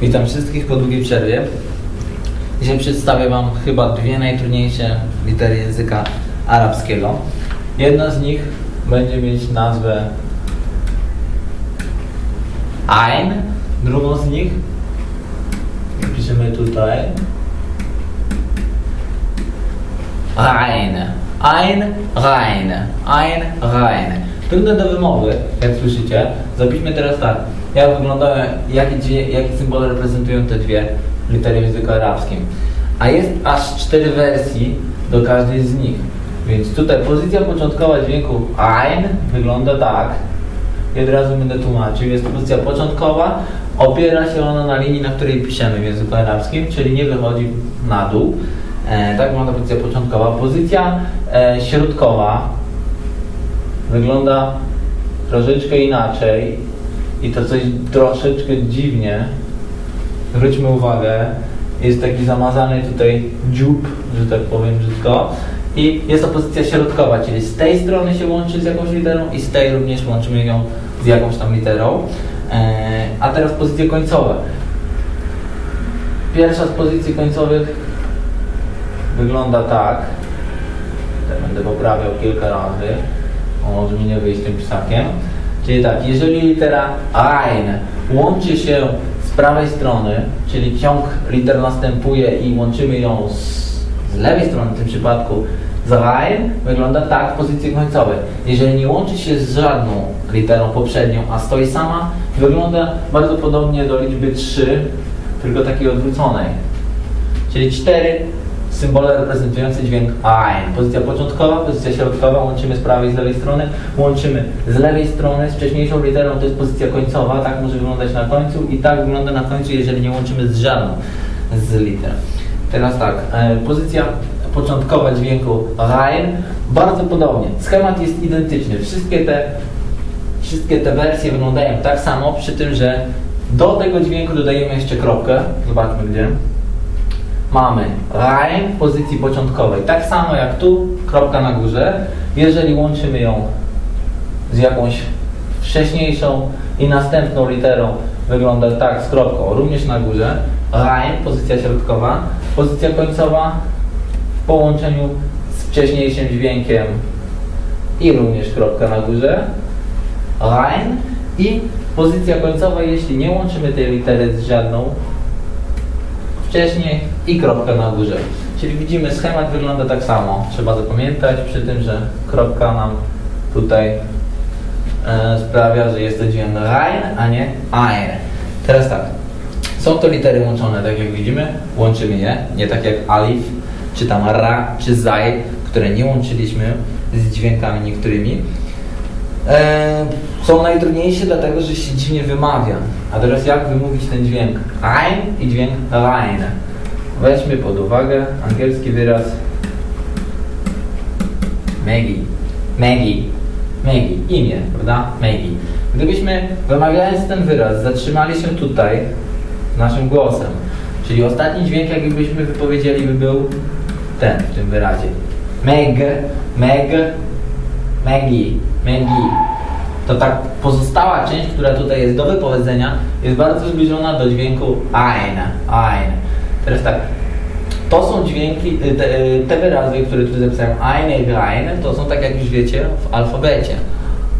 Witam wszystkich po długiej przerwie. Dzisiaj przedstawię Wam chyba dwie najtrudniejsze litery języka arabskiego. Jedna z nich będzie mieć nazwę Ain, drugą z nich piszemy tutaj Ain, Ain, Rain, Ain, Rain. Trudne do wymowy, jak słyszycie. Zapiszmy teraz tak. Jak wyglądają, jakie, jakie symbole reprezentują te dwie litery w języku arabskim. A jest aż cztery wersji do każdej z nich. Więc tutaj pozycja początkowa dźwięku Ain wygląda tak. I od razu będę tłumaczył. Jest pozycja początkowa. Opiera się ona na linii, na której piszemy w języku arabskim, czyli nie wychodzi na dół. E, tak wygląda pozycja początkowa. Pozycja e, środkowa wygląda troszeczkę inaczej i to coś troszeczkę dziwnie. Zwróćmy uwagę, jest taki zamazany tutaj dziób, że tak powiem brzydko. I jest to pozycja środkowa, czyli z tej strony się łączy z jakąś literą i z tej również łączymy ją z jakąś tam literą. E, a teraz pozycje końcowe. Pierwsza z pozycji końcowych wygląda tak. Będę poprawiał kilka razy. Może mi nie wyjść tym pisakiem. Czyli tak, jeżeli litera Ain łączy się z prawej strony, czyli ciąg liter następuje i łączymy ją z, z lewej strony w tym przypadku z Ain, wygląda tak w pozycji końcowej. Jeżeli nie łączy się z żadną literą poprzednią, a stoi sama, wygląda bardzo podobnie do liczby 3, tylko takiej odwróconej. Czyli cztery symbole reprezentujące dźwięk Ain. Pozycja początkowa, pozycja środkowa, łączymy z prawej i z lewej strony, łączymy z lewej strony z wcześniejszą literą, to jest pozycja końcowa, tak może wyglądać na końcu i tak wygląda na końcu, jeżeli nie łączymy z żadną z liter. Teraz tak, e, pozycja początkowa dźwięku Ain, bardzo podobnie. Schemat jest identyczny. Wszystkie te, wszystkie te wersje wyglądają tak samo, przy tym, że do tego dźwięku dodajemy jeszcze kropkę. Zobaczmy gdzie mamy Rein w pozycji początkowej. Tak samo jak tu, kropka na górze. Jeżeli łączymy ją z jakąś wcześniejszą i następną literą, wygląda tak z kropką, również na górze. Rein, pozycja środkowa. Pozycja końcowa w połączeniu z wcześniejszym dźwiękiem i również kropka na górze. Rein i pozycja końcowa, jeśli nie łączymy tej litery z żadną, wcześniej i kropka na górze. Czyli widzimy, schemat wygląda tak samo. Trzeba zapamiętać przy tym, że kropka nam tutaj e, sprawia, że jest to dźwięk Rein, a nie Ein. Teraz tak. Są to litery łączone, tak jak widzimy. Łączymy je, nie tak jak Alif, czy tam Ra, czy Zaj, które nie łączyliśmy z dźwiękami niektórymi. E, są najtrudniejsze dlatego, że się dziwnie wymawia. A teraz jak wymówić ten dźwięk ein i dźwięk rein? Weźmy pod uwagę angielski wyraz Maggie. Maggie. Maggie. Imię, prawda? Maggie. Gdybyśmy wymawiając ten wyraz zatrzymali się tutaj naszym głosem, czyli ostatni dźwięk jakbyśmy wypowiedzieli by był ten w tym wyrazie. Meg, Meg, Maggie, Maggie. To tak pozostała część, która tutaj jest do wypowiedzenia, jest bardzo zbliżona do dźwięku ein, ein. Teraz tak, to są dźwięki, te, te wyrazy, które tu zapisałem, ein i ein, to są tak jak już wiecie w alfabecie.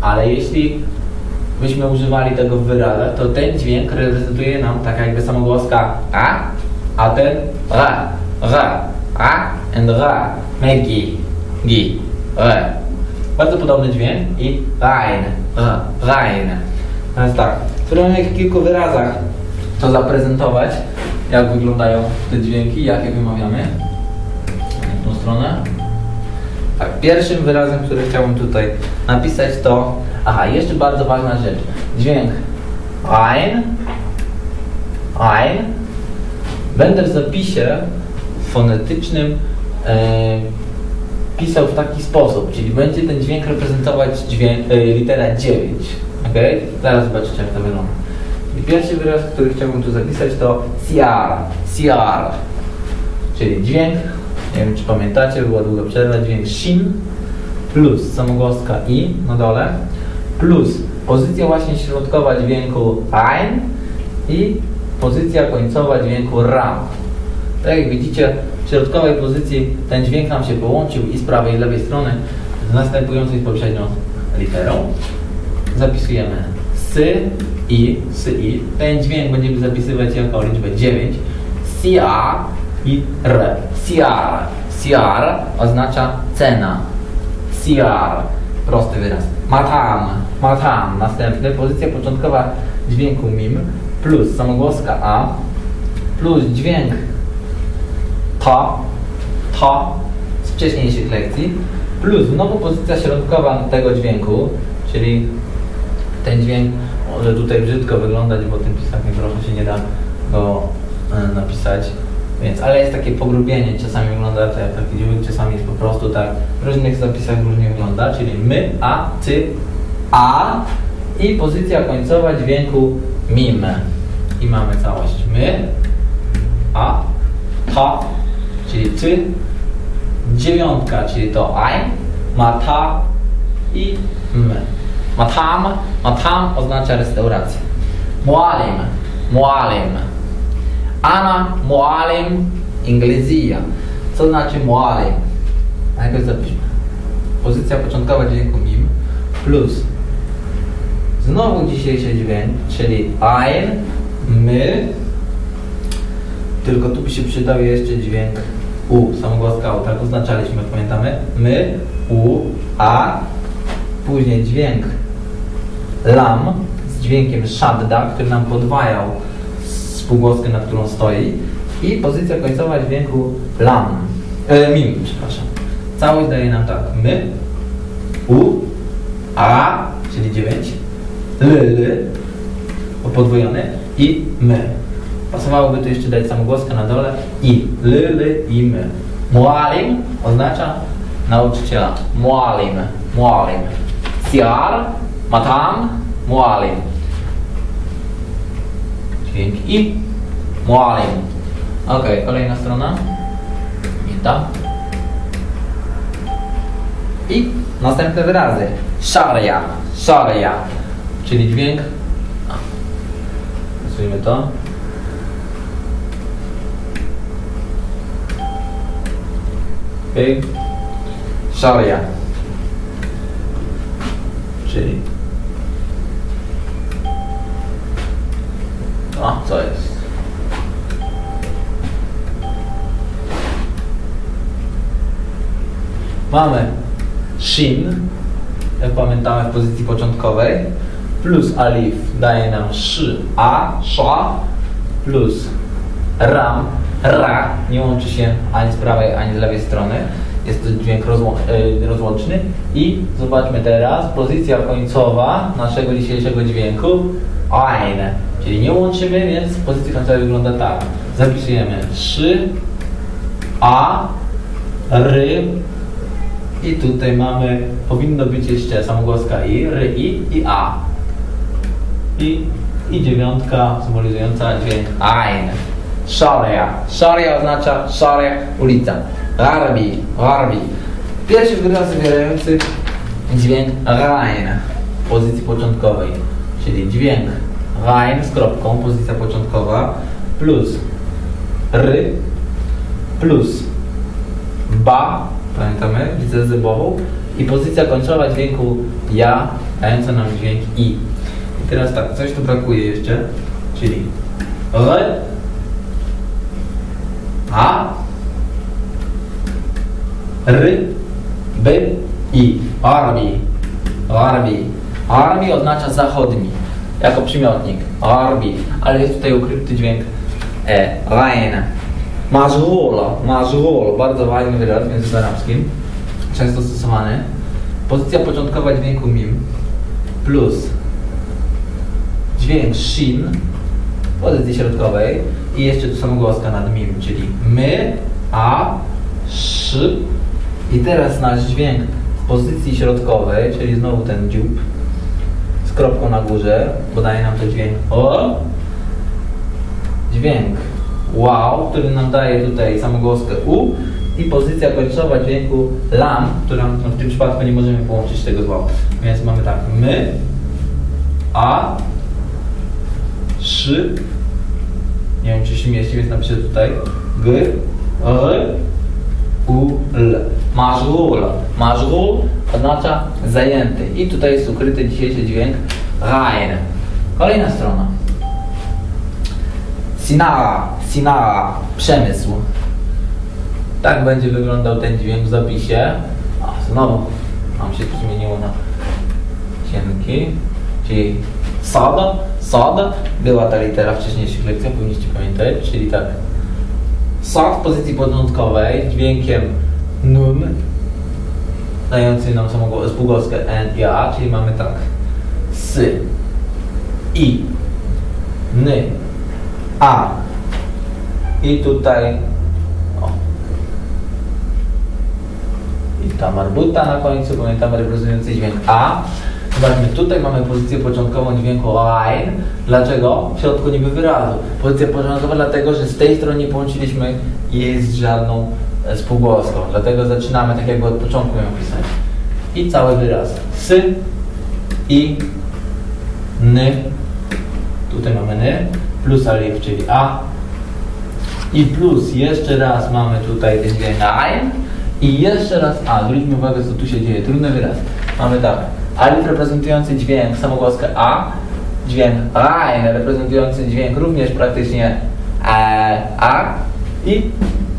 Ale jeśli byśmy używali tego w wyrazach, to ten dźwięk reprezentuje nam tak jakby samogłoska a, a ten ra, ra, a and ra, megi, gi, re. Bardzo podobny dźwięk i rein, r, rein. Teraz tak, spróbujemy w kilku wyrazach to zaprezentować, jak wyglądają te dźwięki, jak je wymawiamy. Tą stronę. Tak, pierwszym wyrazem, który chciałbym tutaj napisać to... Aha, jeszcze bardzo ważna rzecz. Dźwięk ein, ein. Będę w zapisie fonetycznym e, pisał w taki sposób, czyli będzie ten dźwięk reprezentować dźwięk, e, litera 9. Ok? Zaraz zobaczycie jak to wygląda. I pierwszy wyraz, który chciałbym tu zapisać to siar, siar. Czyli dźwięk, nie wiem czy pamiętacie, była długa przerwa, dźwięk shin plus samogłoska i na dole plus pozycja właśnie środkowa dźwięku ein i pozycja końcowa dźwięku ram. Tak jak widzicie, w środkowej pozycji ten dźwięk nam się połączył i z prawej i z lewej strony z następującą poprzednią literą. Zapisujemy sy, i, sy, i. Ten dźwięk będziemy zapisywać jako liczbę 9. CR i R. CR. CR oznacza cena. CR. Prosty wyraz. Matam. Matam. Następny. Pozycja początkowa dźwięku mim plus samogłoska a plus dźwięk to, to z wcześniejszych lekcji plus znowu pozycja środkowa tego dźwięku, czyli ten dźwięk może tutaj brzydko wyglądać, bo tym pisakiem trochę się nie da go e, napisać. Więc, ale jest takie pogrubienie, czasami wygląda to jak taki dźwięk, czasami jest po prostu tak, w różnych zapisach różnie wygląda, czyli my, a, ty, a i pozycja końcowa dźwięku mim. I mamy całość my, a, ta, czyli ty, dziewiątka, czyli to aj, ma ta i m. Matam, matam oznacza restaurację. Mualim, mualim. Ana mualim inglezija. Co znaczy mualim? Najpierw zapiszmy. Pozycja początkowa dźwięku mim plus znowu dzisiejszy dźwięk, czyli ein, my, tylko tu by się przydał jeszcze dźwięk u, samogłoska u, tak oznaczaliśmy, pamiętamy? My, u, a, później dźwięk lam z dźwiękiem szadda, który nam podwajał spółgłoskę, na którą stoi i pozycja końcowa dźwięku lam, e, mim, przepraszam. Całość daje nam tak, my, u, a, czyli 9, l, l, podwojony i my. Pasowałoby tu jeszcze dać samogłoskę na dole i l, l i my. Mualim oznacza nauczyciela. Mualim, mualim. Siar, matam, mualim. Dźwięk i mualim. Ok, kolejna strona. Nie ta. I następne wyrazy. Sharia, sharia, czyli dźwięk. Rysujmy to. Okay. Sharia. Czyli. Mamy shin, jak pamiętamy w pozycji początkowej, plus alif daje nam szy, a, sza, plus ram, ra, nie łączy się ani z prawej, ani z lewej strony. Jest to dźwięk e, rozłączny. I zobaczmy teraz, pozycja końcowa naszego dzisiejszego dźwięku, ein, czyli nie łączymy, więc pozycja końcowa wygląda tak. Zapisujemy 3, a, ry, i tutaj mamy, powinno być jeszcze samogłoska i, ry, i, i a. I, i dziewiątka symbolizująca dźwięk ein. Sharia. Sharia oznacza sharia, ulica. Garbi, garbi. Pierwszy wyraz zawierający dźwięk rein w pozycji początkowej, czyli dźwięk rein z kropką, pozycja początkowa, plus ry, plus ba, pamiętamy, literę zębową, i pozycja końcowa dźwięku ja, dająca nam dźwięk i. I teraz tak, coś tu brakuje jeszcze, czyli r, a, r, b, i. Arbi. Arbi. Arbi oznacza zachodni, jako przymiotnik. Arbi. Ale jest tutaj ukryty dźwięk e. Rain. Mazhul. Mazhul. Bardzo fajny wyraz w języku arabskim. Często stosowany. Pozycja początkowa dźwięku mim plus dźwięk shin w pozycji środkowej i jeszcze tu samogłoska nad mim, czyli my, a, sz i teraz nasz dźwięk w pozycji środkowej, czyli znowu ten dziób z kropką na górze, podaje nam to dźwięk o, dźwięk wow, który nam daje tutaj samogłoskę u i pozycja końcowa dźwięku lam, która no w tym przypadku nie możemy połączyć tego z wow. Więc mamy tak my, a, szy, Nie wiem, czy się mieści, więc napiszę tutaj G, R, U, L. Mashghul. Mashghul oznacza zajęty. I tutaj jest ukryty dzisiejszy dźwięk Rain. Kolejna strona. Sinara, Sinara, przemysł. Tak będzie wyglądał ten dźwięk w zapisie. A, znowu nam się zmieniło na cienki, czyli sada, sada. Była ta litera wcześniejszych lekcjach, powinniście pamiętać, czyli tak. Sa w pozycji początkowej dźwiękiem nun, dający nam samą spółgłoskę n i a, czyli mamy tak. Sy, i, ny, a. I tutaj o. I ta marbuta na końcu, pamiętamy reprezentujący dźwięk A. Zobaczmy, tutaj mamy pozycję początkową dźwięku line. Dlaczego? W środku niby wyrazu. Pozycja początkowa dlatego, że z tej strony nie połączyliśmy jej z żadną e, spółgłoską. Dlatego zaczynamy tak jakby od początku ją pisać. I cały wyraz. Sy, i, ny. Tutaj mamy ny, plus alif, czyli a. I plus jeszcze raz mamy tutaj ten dźwięk ein. I jeszcze raz a. Zwróćmy uwagę, co tu się dzieje. Trudny wyraz. Mamy tak. Alif reprezentujący dźwięk samogłoskę A, dźwięk Ein reprezentujący dźwięk również praktycznie e, A i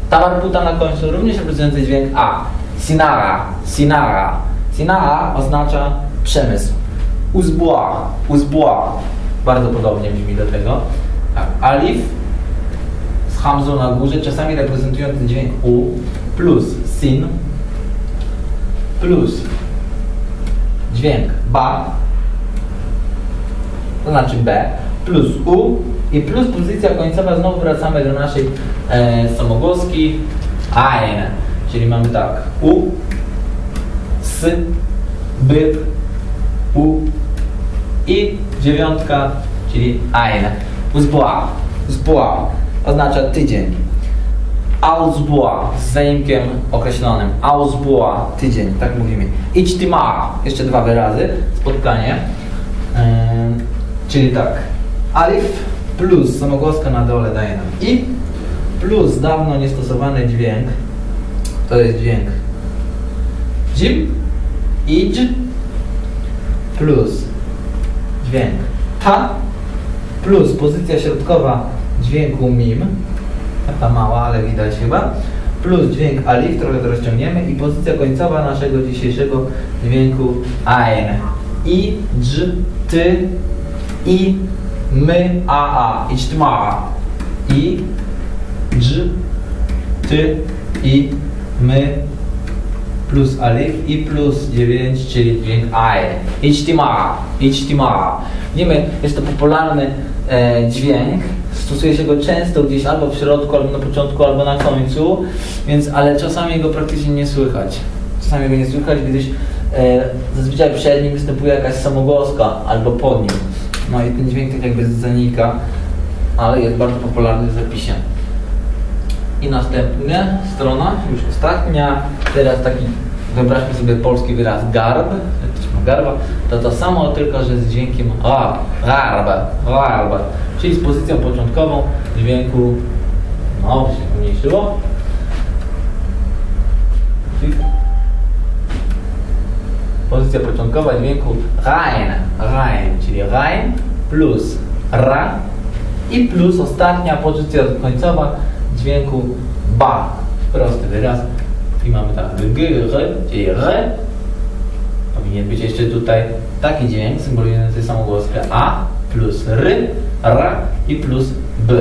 Tamarputa na końcu również reprezentujący dźwięk A. Sinara, Sinara. Sinara oznacza przemysł. Uzbła, uzbła. Bardzo podobnie brzmi do tego. Tak. Alif z hamzą na górze, czasami reprezentujący dźwięk U, plus sin, plus dźwięk ba, to znaczy B, plus U i plus pozycja końcowa, znowu wracamy do naszej e, samogłoski ein, czyli mamy tak U, S, B, U i dziewiątka, czyli ein. Uzbła, uzbła oznacza tydzień. Ausbua z zaimkiem określonym. Ausbua, tydzień, tak mówimy. Ijtima, jeszcze dwa wyrazy, spotkanie. Yy, czyli tak, alif plus samogłoska na dole daje nam i plus dawno niestosowany dźwięk, to jest dźwięk. Jim, idź. Plus dźwięk. Ta plus pozycja środkowa dźwięku mim, taka mała, ale widać chyba, plus dźwięk alif, trochę to rozciągniemy i pozycja końcowa naszego dzisiejszego dźwięku ein. I, dż, ty, i, my, a, a. Ićtma. I, dż, ty, i, my, plus alif i plus 9, czyli dźwięk ein. Ićtima, ićtima. Wiemy, jest to popularny dźwięk, stosuje się go często gdzieś albo w środku, albo na początku, albo na końcu, więc, ale czasami go praktycznie nie słychać. Czasami go nie słychać, gdyż e, zazwyczaj przed nim występuje jakaś samogłoska albo pod nim. No i ten dźwięk tak jakby zanika, ale jest bardzo popularny w zapisie. I następna strona, już ostatnia, teraz taki, wyobraźmy sobie polski wyraz garb, garba, to to samo, tylko że z dźwiękiem a, garba, garba, czyli z pozycją początkową dźwięku, no, się pomniejszyło. Pozycja początkowa dźwięku rein, rein, czyli rein plus ra i plus ostatnia pozycja końcowa dźwięku ba. Prosty wyraz. I mamy tak g, r, czyli r. Powinien być jeszcze tutaj taki dźwięk symbolizujący samogłoskę a plus r, r i plus b.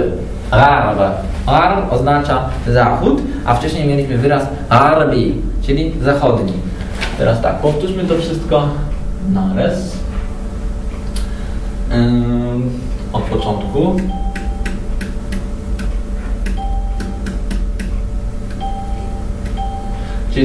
Arb. Arb oznacza zachód, a wcześniej mieliśmy wyraz arbi, czyli zachodni. Teraz tak, powtórzmy to wszystko naraz. Yy, od początku.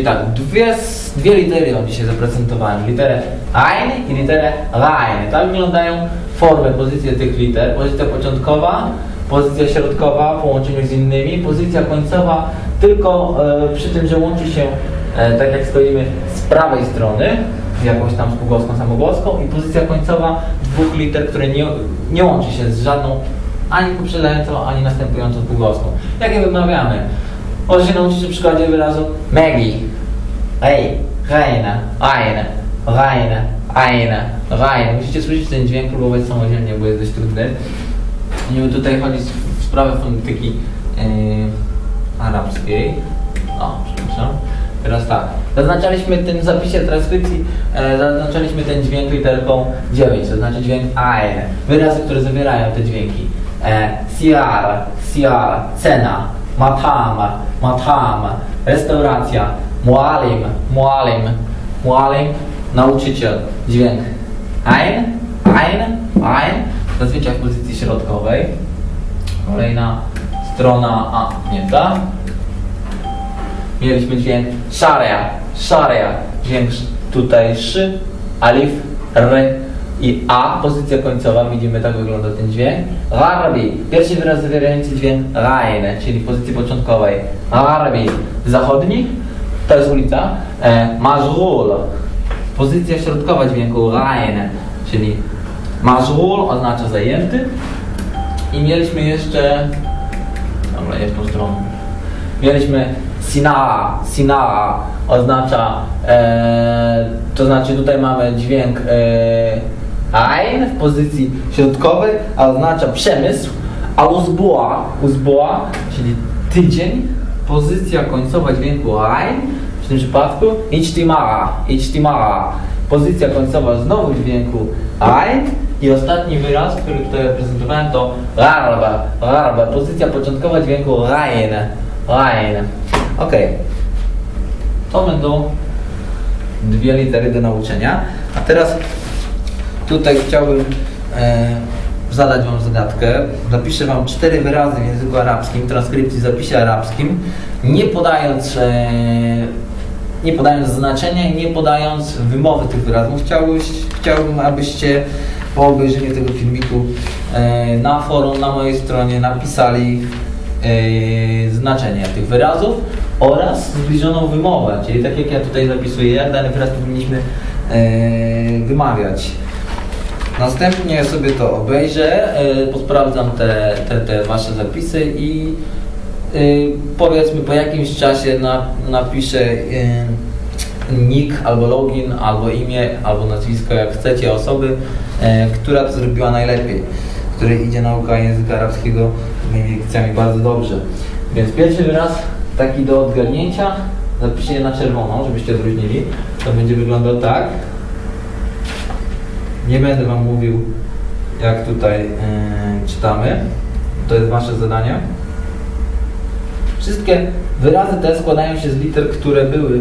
Czyli tak, dwie, dwie litery on dzisiaj zaprezentowałem. Literę ein i literę rein. Tak wyglądają formy, pozycje tych liter. Pozycja początkowa, pozycja środkowa w połączeniu z innymi, pozycja końcowa tylko e, przy tym, że łączy się, e, tak jak stoimy, z prawej strony jakąś tam spółgłoską, samogłoską i pozycja końcowa dwóch liter, które nie, nie łączy się z żadną ani poprzedzającą, ani następującą półgłoską. Jak je wymawiamy? Może się nauczyć na przykładzie wyrazu Maggie, Ej, Reine, Eine, Reine, Eine, Reine. Musicie słyszeć ten dźwięk, próbować samodzielnie, bo jest dość trudny. Nie tutaj chodzi w sprawę fonetyki yy, arabskiej. O, przepraszam. Teraz tak. Zaznaczaliśmy w tym zapisie transkrypcji, e, zaznaczaliśmy ten dźwięk literką 9, to znaczy dźwięk AE. Wyrazy, które zawierają te dźwięki. E, siar, siar, cena, matam, matam, restauracja, mualim, mualim, mualim, nauczyciel, dźwięk. Ein, ein, ein, zazwyczaj w pozycji środkowej. Kolejna strona, a nie ta. Mieliśmy dźwięk szaria, szaria, dźwięk tutaj szy, alif, r i a, pozycja końcowa, widzimy tak wygląda ten dźwięk. Gharbi, pierwszy wyraz zawierający dźwięk rain, czyli pozycji początkowej. Gharbi, zachodni, to jest ulica. E, pozycja środkowa dźwięku rain, czyli mazghul oznacza zajęty. I mieliśmy jeszcze, dobra, jest tą stroną. Mieliśmy Sinaa, Sinaa oznacza, e, to znaczy tutaj mamy dźwięk e, ein w pozycji środkowej, a oznacza przemysł, a uzboa, uzboa, czyli tydzień, pozycja końcowa dźwięku ein, w tym przypadku ichtimara, ichtimara, pozycja końcowa znowu dźwięku ein i ostatni wyraz, który tutaj reprezentowałem to rarba, rarba, pozycja początkowa dźwięku rein, rein. Ok. To będą dwie litery do nauczenia. A teraz tutaj chciałbym e, zadać Wam zagadkę. Zapiszę Wam cztery wyrazy w języku arabskim, transkrypcji w zapisie arabskim, nie podając, e, nie podając znaczenia i nie podając wymowy tych wyrazów. Chciałbym, chciałbym abyście po obejrzeniu tego filmiku e, na forum, na mojej stronie napisali e, znaczenie tych wyrazów oraz zbliżoną wymowę, czyli tak jak ja tutaj zapisuję, jak dany wyraz powinniśmy e, wymawiać. Następnie sobie to obejrzę, e, posprawdzam te, te, te Wasze zapisy i e, powiedzmy po jakimś czasie na, napiszę e, nick albo login, albo imię, albo nazwisko, jak chcecie, osoby, która to zrobiła najlepiej, której idzie nauka języka arabskiego moimi lekcjami bardzo dobrze. Więc pierwszy wyraz taki do odgadnięcia, zapiszę je na czerwoną, żebyście odróżnili. To będzie wyglądał tak. Nie będę Wam mówił, jak tutaj yy, czytamy. To jest Wasze zadanie. Wszystkie wyrazy te składają się z liter, które były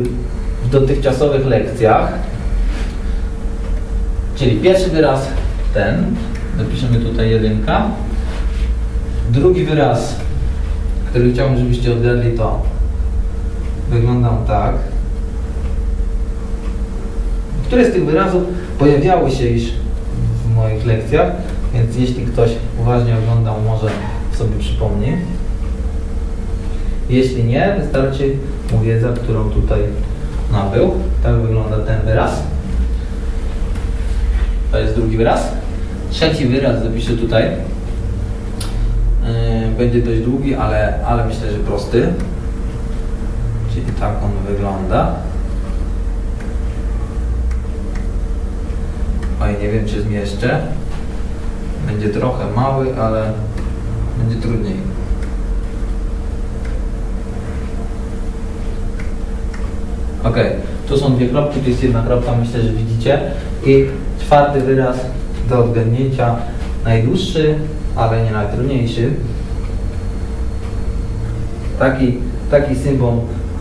w dotychczasowych lekcjach. Czyli pierwszy wyraz ten, zapiszemy tutaj jedynka. Drugi wyraz, który chciałbym, żebyście odgadli to wyglądał tak. Które z tych wyrazów pojawiały się już w moich lekcjach, więc jeśli ktoś uważnie oglądał, może sobie przypomni. Jeśli nie, wystarczy mu wiedza, którą tutaj nabył. Tak wygląda ten wyraz. To jest drugi wyraz. Trzeci wyraz zapiszę tutaj. Yy, będzie dość długi, ale, ale myślę, że prosty. Czyli tak on wygląda. Oj, nie wiem czy zmieszczę. Będzie trochę mały, ale będzie trudniej. Ok, tu są dwie kropki, tu jest jedna kropka, myślę, że widzicie. I czwarty wyraz do odgadnięcia, najdłuższy, ale nie najtrudniejszy. Taki, taki symbol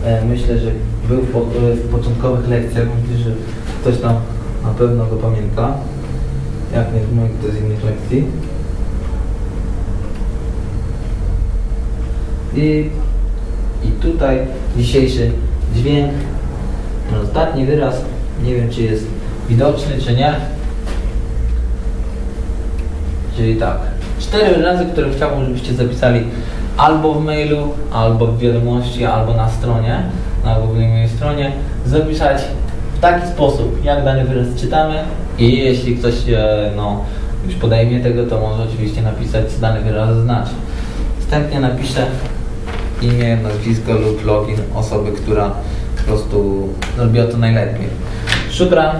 e, myślę, że był w, po, e, w początkowych lekcjach, że ktoś tam na pewno go pamięta, jak nie w moich, z innych lekcji. I, I tutaj dzisiejszy dźwięk, ten ostatni wyraz, nie wiem czy jest widoczny czy nie. Czyli tak, cztery wyrazy, które chciałbym, żebyście zapisali albo w mailu, albo w wiadomości, albo na stronie, albo w mojej stronie, zapisać w taki sposób, jak dany wyraz czytamy i jeśli ktoś e, no, już podejmie tego, to może oczywiście napisać, co dany wyraz znaczy. Wstępnie napiszę imię, nazwisko lub login osoby, która po prostu robiła to najlepiej. Szubra